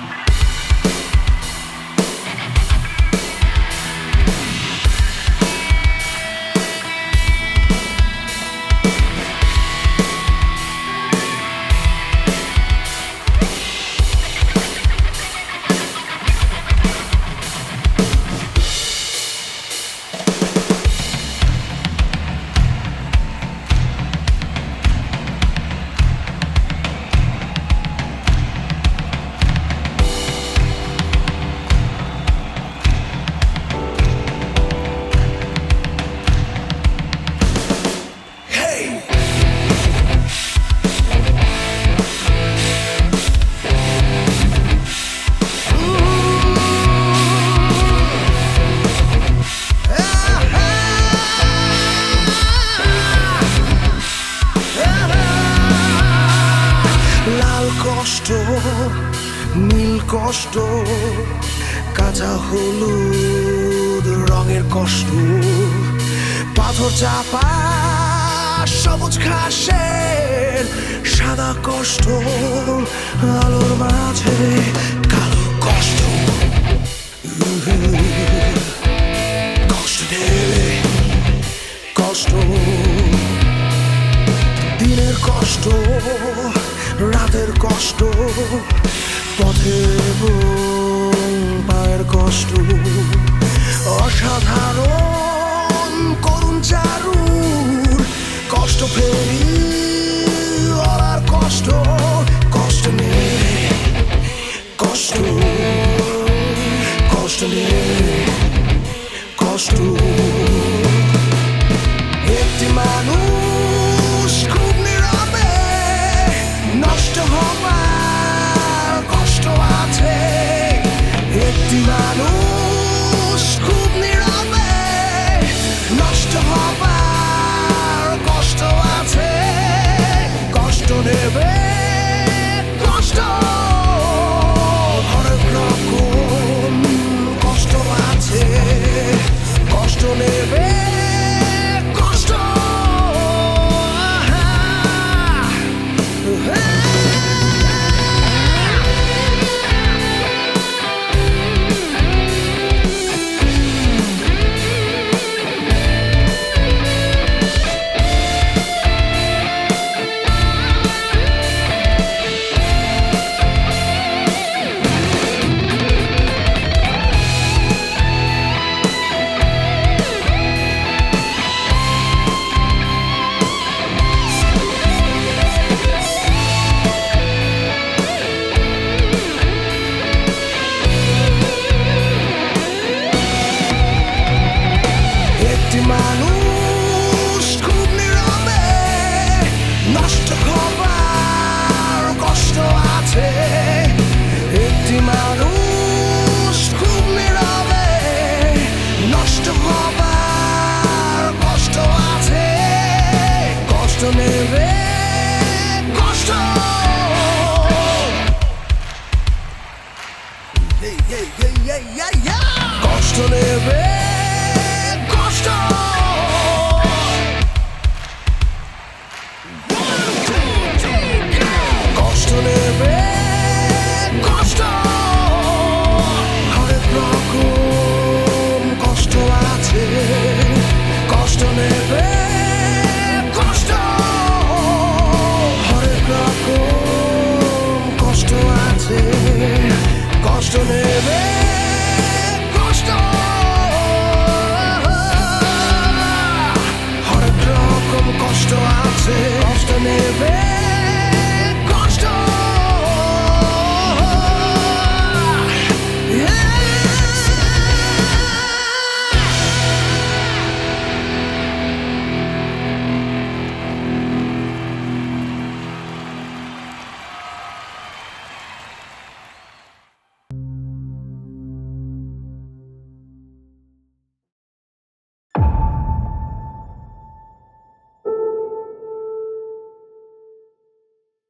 Bye. নীল কষ্ট, কাঁচা হলুদ রঙের কষ্ট, পাথর চাপা, সবুজ ঘাসের সাদা কষ্ট, আলোর মাঝে কালো কষ্ট। কষ্ট কষ্ট। দিনের কষ্ট, রাতের কষ্ট এবং পায়ের কষ্ট। অসাধারণ করুণ চারুর কষ্ট ফেরি আর কষ্ট কষ্ট নেই কষ্ট কষ্ট নেই কষ্ট। একটি মানুষ খুব নীরবে, নষ্ট হওয়ার একটি মানুষ কষ্ট নেবে।